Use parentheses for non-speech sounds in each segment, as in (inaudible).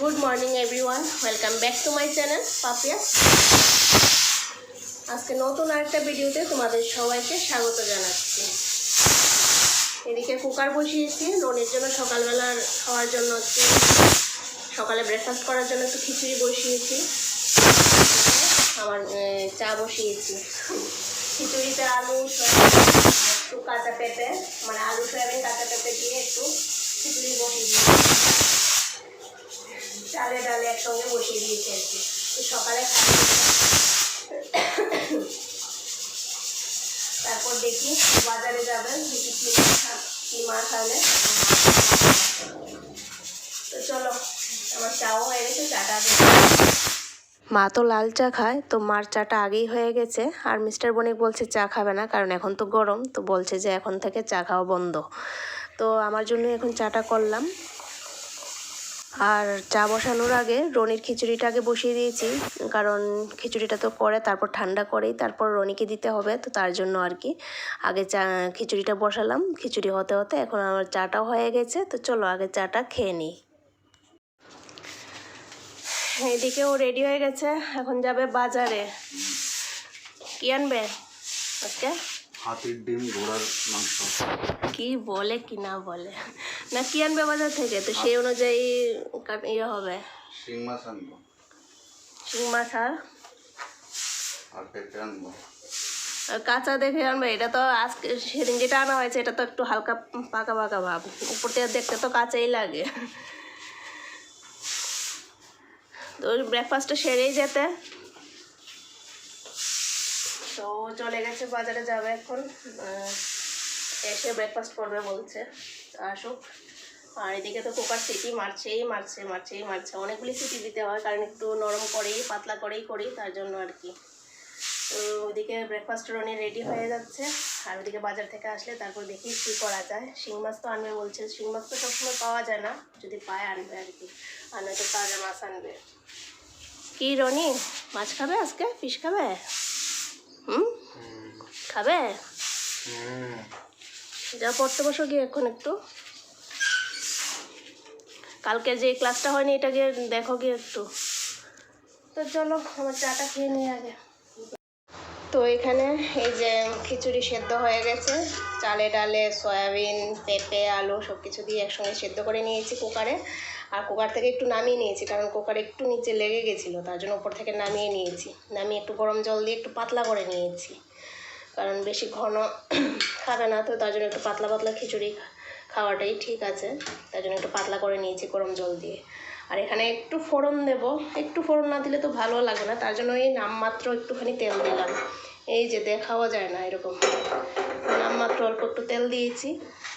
Good morning everyone welcome back to my channel Papiya আজকে নতুন আরেকটা ভিডিওতে তোমাদের সবাইকে স্বাগত জানাচ্ছি। এদিকে কুকার বসিয়েছি, রনির জন্য সকালবেলার খাওয়ার জন্য হচ্ছে সকালে ব্রেকফাস্ট করার জন্য একটু খিচুড়ি বসিয়েছি। আমার চা বসিয়েছি। খিচুড়িতে আলু একটু কাঁচা পেঁপে মানে আলু, সয়াবিন, কাঁচা পেঁপে দিয়ে একটু খিচুড়ি বসিয়ে দিয়েছি চালে ডালে একসঙ্গে বসিয়ে দিয়েছি আর কি। তো সকালে তারপর দেখি বাজারে যাবেন, দেখি কি কি মাছ আনে তো চলো, আমার চাও হয়ে গেছে, চাটা মা তো লাল চা খায়, তো মার চাটা আগেই হয়ে গেছে। আর মিস্টার বণিক বলছে চা খাবে না, কারণ এখন তো গরম, তো বলছে যে এখন থেকে চা খাওয়া বন্ধ। তো আমার জন্য এখন চাটা করলাম। আর চা বসানোর আগে রনির খিচুড়িটা আগে বসিয়ে দিয়েছি, কারণ খিচুড়িটা তো করে, তারপর ঠান্ডা করেই তারপর রনিকে দিতে হবে, তো তার জন্য আর কি। আগে চা, খিচুড়িটা বসালাম, খিচুড়ি হতে হতে এখন আমার চাটাও হয়ে গেছে, তো চলো আগে চাটা খেয়ে নিই। এদিকেও রেডি হয়ে গেছে, এখন যাবে বাজারে। কি আনবে আজকে? হাতির ডিম ঘোড়ার মাংস। কি বলে কি না বলে? না কি আনবে বাজার থেকে? তো সেই অনুযায়ী ইয়ে হবে। শিং মাছ আনব। শিং মাছ আর? আর পেঁপে আনব। কাঁচা দেখে আনবে? এটা তো আজকে সেদিন যেটা আনা হয়েছে এটা তো একটু হালকা পাকা পাকা ভাব। উপর থেকে দেখতে তো কাঁচাই লাগে। তো ব্রেকফাস্টটা সেরেই যেতে। তো চলে গেছে বাজারে যাবে এখন। এসে ব্রেকফাস্ট করবে বলছে। আসুক। আর এদিকে তো কুকার সিটি মারছেই মারছে মারছেই মারছে। অনেকগুলি সিটি দিতে হয়, কারণ একটু নরম করেই, পাতলা করেই করি, তার জন্য আর কি। তো ওদিকে ব্রেকফাস্ট রনি রেডি হয়ে যাচ্ছে। আর ওদিকে বাজার থেকে আসলে তারপর দেখি কী করা যায়। শিং মাছ তো আনবে বলছে। শিং মাছ তো সবসময় পাওয়া যায় না। যদি পায় আনবে আর কি। আর নয়তো তাজা মাছ আনবে। কি রনি, মাছ খাবে আজকে? ফিশ খাবে? হুম? খাবে? যা পড়তে বসো গিয়ে এখন একটু। কালকে যে ক্লাসটা হয়নি, এটা গিয়ে দেখো গিয়ে একটু। তো চলো, আমার চাটা খেয়ে নিই আগে। তো এখানে এই যে খিচুড়ি সেদ্ধ হয়ে গেছে। চালে ডালে সয়াবিন, পেঁপে, আলু সব কিছু দিয়ে একসঙ্গে সেদ্ধ করে নিয়েছি কুকারে। আর কুকার থেকে একটু নামিয়ে নিয়েছি, কারণ কুকারে একটু নিচে লেগে গেছিল, তার জন্য উপর থেকে নামিয়ে নিয়েছি। নামিয়ে একটু গরম জল দিয়ে একটু পাতলা করে নিয়েছি, কারণ বেশি ঘন (clears throat) খাবে না, তো তার জন্য একটু পাতলা পাতলা খিচুড়ি খাওয়াটাই ঠিক আছে, তার জন্য একটু পাতলা করে নিয়েছি গরম জল দিয়ে। আর এখানে একটু ফোড়ন দেব, একটু ফোড়ন না দিলে তো ভালো লাগবে না, তার জন্য এই নামমাত্র একটুখানি তেল দিলাম। এই যে দেখাও যায় না এরকম। নামমাত্র অল্প একটু তেল দিয়েছি,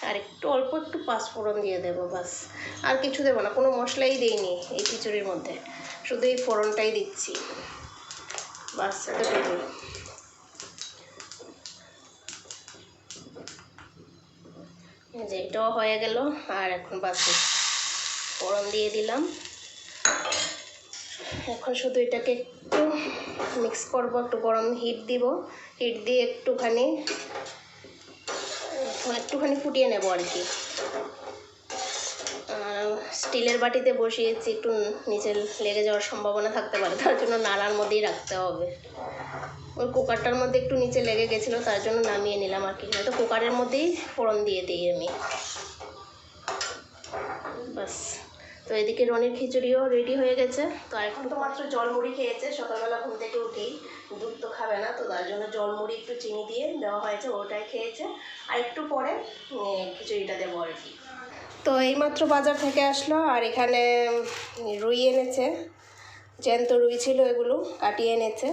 আর একটু অল্প একটু পাঁচ ফোড়ন দিয়ে দেবো, বাস। আর কিছু দেবো না, কোনো মশলাই দিইনি এই খিচুড়ির মধ্যে। শুধু এই ফোড়নটাই দিচ্ছি। বাস এতটুকুই এই যে এটাও হয়ে গেল, আর এখন বাকি ফোড়ন দিয়ে দিলাম। এখন শুধু এটাকে একটু মিক্স করব, একটু গরম হিট দিব। হিট দিয়ে একটুখানি একটুখানি ফুটিয়ে নেব আর কি। স্টিলের বাটিতে বসিয়েছি, একটু নিচে লেগে যাওয়ার সম্ভাবনা থাকতে পারে, তার জন্য নালার মধ্যেই রাখতে হবে। ওই কুকারটার মধ্যে একটু নিচে লেগে গেছিল, তার জন্য নামিয়ে নিলাম আর কি। হয়তো কুকারের মধ্যেই ফোড়ন দিয়ে দিই আমি। বাস। তো এদিকে রনির খিচুড়িও রেডি হয়ে গেছে। তো এখন তো মাত্র জল মুড়ি খেয়েছে, সকালবেলা ঘুম থেকে উঠেই দুধ তো খাবে না, তো তার জন্য জল মুড়ি একটু চিনি দিয়ে দেওয়া হয়েছে, ওটাই খেয়েছে। আর একটু পরে খিচুড়িটা দেবো আর কি। তো এইমাত্র বাজার থেকে আসলো, আর এখানে রুই এনেছে। জ্যান্ত রুই ছিল এগুলো, কাটিয়ে এনেছে।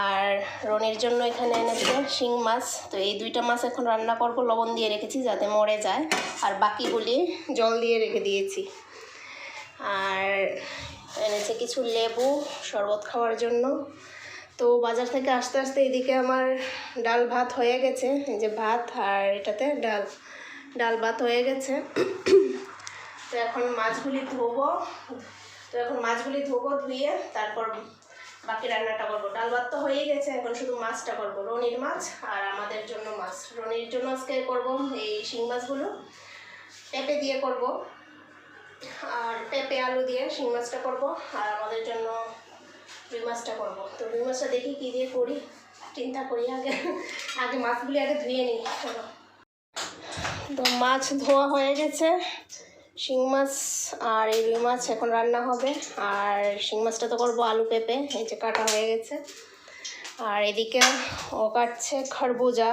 আর রনির জন্য এখানে এনেছে শিং মাছ। তো এই দুইটা মাছ এখন রান্না করব, লবণ দিয়ে রেখেছি যাতে মরে যায়। আর বাকিগুলি জল দিয়ে রেখে দিয়েছি। এনেছে কিছু লেবু শরবত খাওয়ার জন্য। তো বাজার থেকে আসতে আসতে এদিকে আমার ডাল ভাত হয়ে গেছে, এই যে ভাত আর এটাতে ডাল ডাল ভাত হয়ে গেছে। তো এখন মাছগুলি ধোবো, তো এখন মাছগুলি ধোবো, ধুয়ে তারপর বাকি রান্নাটা করব। ডাল ভাত তো হয়েই গেছে, এখন শুধু মাছটা করব, রনির মাছ আর আমাদের জন্য মাছ। রনির জন্য আজকে করব এই শিং মাছগুলো, পেঁপে দিয়ে করব। আর পেঁপে, আলু দিয়ে শিং মাছটা করব, আর আমাদের জন্য রুই মাছটা করব। তো রুই মাছটা দেখি কী দিয়ে করি, চিন্তা করি আগে আগে মাছগুলি আগে ধুয়ে নিই, চলো। তো মাছ ধোয়া হয়ে গেছে, শিং মাছ আর এই রুই মাছ এখন রান্না হবে। আর শিং মাছটা তো করব আলু, পেঁপে, এই যে কাটা হয়ে গেছে। আর এদিকে ও কাটছে খরবুজা।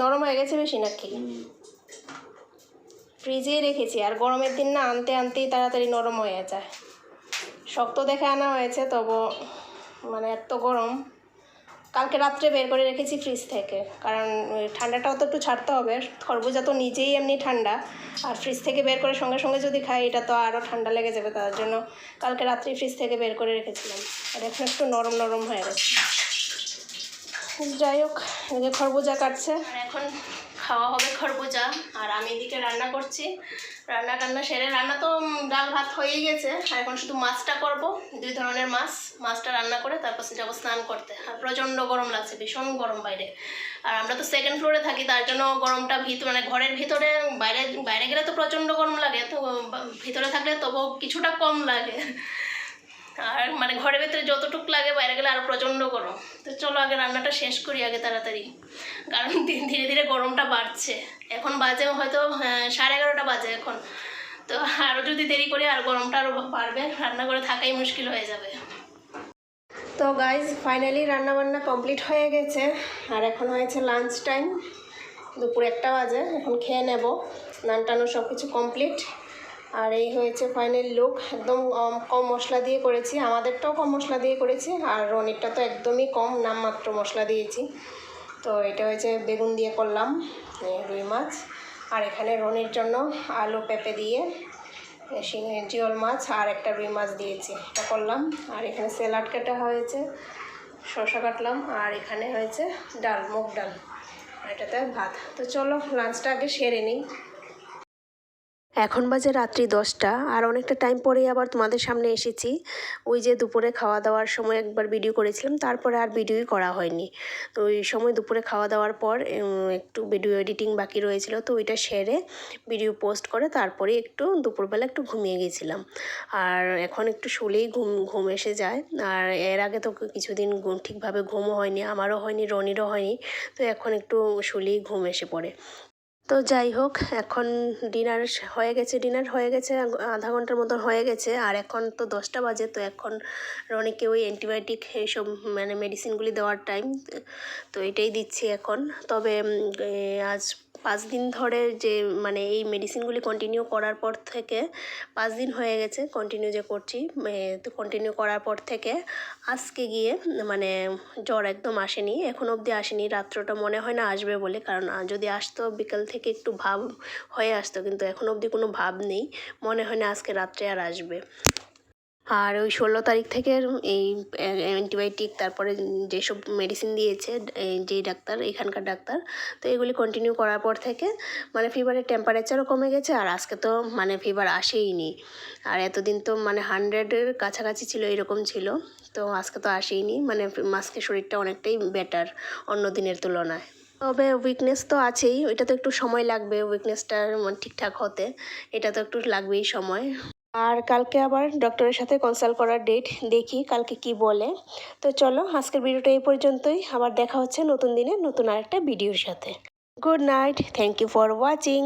নরম হয়ে গেছে বেশি নাকি ফ্রিজেই রেখেছি আর গরমের দিন না আনতে আনতেই তাড়াতাড়ি নরম হয়ে যায়। শক্ত দেখে আনা হয়েছে তবু মানে এত গরম। কালকে রাত্রে বের করে রেখেছি ফ্রিজ থেকে কারণ ওই ঠান্ডাটাও তো একটু ছাড়তে হবে। খরবুজা তো নিজেই এমনি ঠান্ডা আর ফ্রিজ থেকে বের করে সঙ্গে সঙ্গে যদি খাই এটা তো আরও ঠান্ডা লেগে যাবে। তার জন্য কালকে রাত্রি ফ্রিজ থেকে বের করে রেখেছিলাম। আর এখন একটু নরম নরম হয়ে গেছে। যাই হোক এদিকে খরবুজা কাটছে। আর এখন খাওয়া হবে খরবুজা। আর আমি এদিকে রান্না করছি। রান্না টান্না সেরে, রান্না তো ডাল ভাত হয়েই গেছে। আর এখন শুধু মাছটা করব, দুই ধরনের মাছ। মাছটা রান্না করে তারপর যাব স্নান করতে। আর প্রচণ্ড গরম লাগছে, ভীষণ গরম বাইরে। আর আমরা তো সেকেন্ড ফ্লোরে থাকি, তার জন্য গরমটা ভিত মানে ঘরের ভিতরে, বাইরে বাইরে গেলে তো প্রচণ্ড গরম লাগে। তো ভিতরে থাকলে তবু কিছুটা কম লাগে। আর মানে ঘরের ভেতরে যতটুকু লাগে বাইরে গেলে আরও প্রচণ্ড গরম। তো চলো আগে রান্নাটা শেষ করি আগে তাড়াতাড়ি। কারণ ধীরে ধীরে গরমটা বাড়ছে। এখন বাজে হয়তো হ্যাঁ, সাড়ে এগারোটা বাজে এখন। তো আরও যদি দেরি করি আর গরমটা আরও বাড়বে। রান্না করে থাকাই মুশকিল হয়ে যাবে। তো গাইজ ফাইনালি রান্নাবান্না কমপ্লিট হয়ে গেছে। আর এখন হয়েছে লাঞ্চ টাইম দুপুর একটা বাজে। এখন খেয়ে নেব। স্নান টানো সব কিছু কমপ্লিট আর এই হয়েছে ফাইনাল লুক একদম কম মশলা দিয়ে করেছি, আমাদেরটাও কম মশলা দিয়ে করেছি, আর রনিরটা তো একদমই কম, নামমাত্র মশলা দিয়েছি। তো এটা হয়েছে বেগুন দিয়ে করলাম রুই মাছ, আর এখানে রনির জন্য আলু পেঁপে দিয়ে জিওল মাছ, আর একটা রুই মাছ দিয়েছি, এটা করলাম। আর এখানে স্যালাড কাটা হয়েছে, শসা কাটলাম, আর এখানে হয়েছে ডাল, মুগ ডাল, আর এটাতে ভাত। তো চলো লাঞ্চটা আগে সেরে নিই। এখন বাজে রাত্রি দশটা, আর অনেকটা টাইম পরেই আবার তোমাদের সামনে এসেছি। ওই যে দুপুরে খাওয়া দাওয়ার সময় একবার ভিডিও করেছিলাম, তারপরে আর ভিডিওই করা হয়নি। তো ওই সময় দুপুরে খাওয়া দাওয়ার পর একটু ভিডিও এডিটিং বাকি রয়েছিল, তো ওইটা সেরে ভিডিও পোস্ট করে তারপরে একটু দুপুরবেলা একটু ঘুমিয়ে গেছিলাম। আর এখন একটু শুলেই ঘুম ঘুম এসে যায়। আর এর আগে তো কিছুদিন ঠিকভাবে ঘুমও হয়নি, আমারও হয়নি, রনিরও হয়নি, তো এখন একটু শুলেই ঘুম এসে পড়ে। তো যাই হোক, এখন ডিনার হয়ে গেছে ডিনার হয়ে গেছে, আধা ঘণ্টার মতন হয়ে গেছে, আর এখন তো দশটা বাজে, তো এখন রনিকে ওই অ্যান্টিবায়োটিক এইসব মানে মেডিসিনগুলি দেওয়ার টাইম তো এটাই দিচ্ছি এখন। তবে আজ পাঁচ দিন ধরে যে মানে এই মেডিসিনগুলি কন্টিনিউ করার পর থেকে, পাঁচ দিন হয়ে গেছে কন্টিনিউ যে করছি তো কন্টিনিউ করার পর থেকে আজকে গিয়ে মানে জ্বর একদম আসেনি, এখন অবধি আসেনি, রাত্রটা মনে হয় না আসবে বলে, কারণ যদি আসতো বিকাল থেকে একটু ভাব হয়ে আসতো, কিন্তু এখন অবধি কোনো ভাব নেই, মনে হয় না আজকে রাত্রে আর আসবে। আর ওই ষোলো তারিখ থেকে এই অ্যান্টিবায়োটিক তারপরে যেসব মেডিসিন দিয়েছে যেই ডাক্তার, এখানকার ডাক্তার, তো এগুলি কন্টিনিউ করার পর থেকে মানে ফিভারের টেম্পারেচারও কমে গেছে, আর আজকে তো মানে ফিভার আসেই নি। আর এতদিন তো মানে হান্ড্রেডের কাছাকাছি ছিল, এরকম ছিল, তো আজকে তো আসেইনি মানে আজকে শরীরটা অনেকটাই বেটার অন্য দিনের তুলনায়। তবে উইকনেস তো আছেই, ওইটা তো একটু সময় লাগবে উইকনেসটা ঠিকঠাক হতে, এটা তো একটু লাগবেই সময়। আর কালকে আবার ডক্টরের সাথে কনসাল্ট করার ডেট দেখি কালকে কি বলে। তো চলো, আজকের ভিডিওটা এই পর্যন্তই। আবার দেখা হচ্ছে নতুন দিনে নতুন আরেকটা ভিডিওর সাথে। Good night thank you for watching